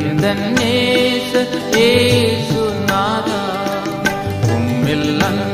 எந்தன் நேச ஏசுநாதா உம்மில் அன்பு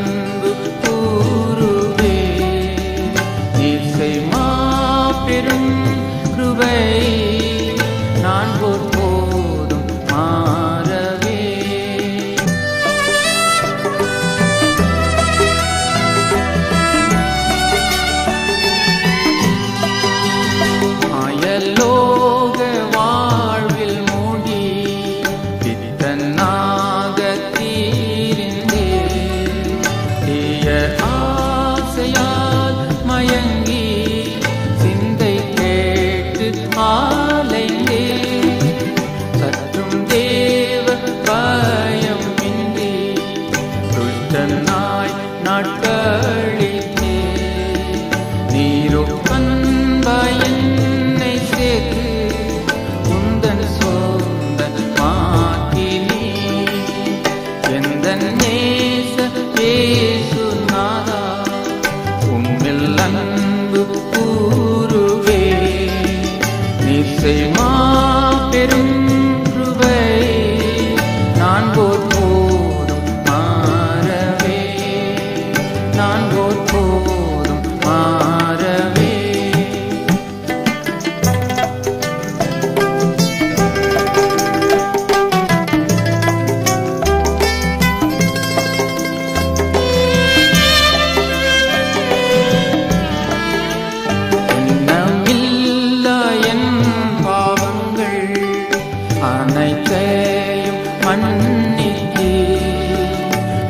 அனைத்தையும்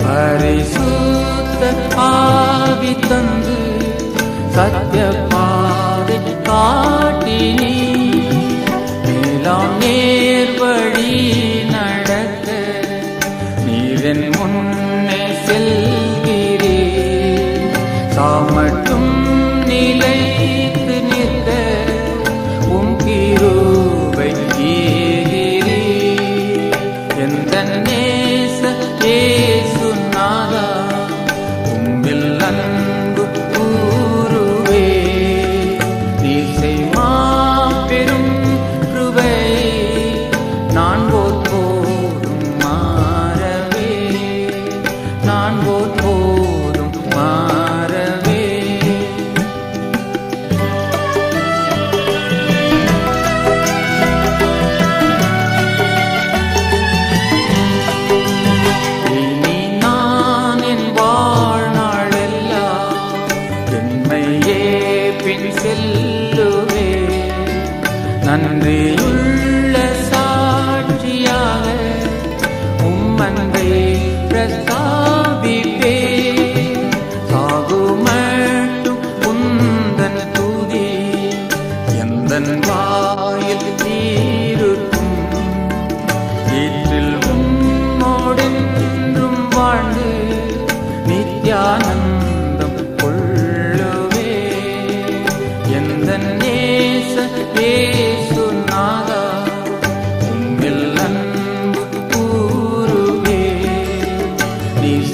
பரிசுத்த ஆவி தந்து சத்திய பாதை காட்டினி. மேலாம் நேர்வழி நடக்க நீரன் முன்னே செல்கிறே சாமட்டும் நிலை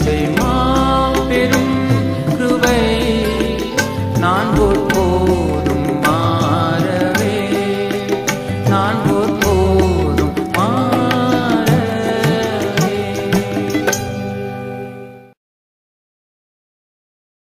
Say, Mom.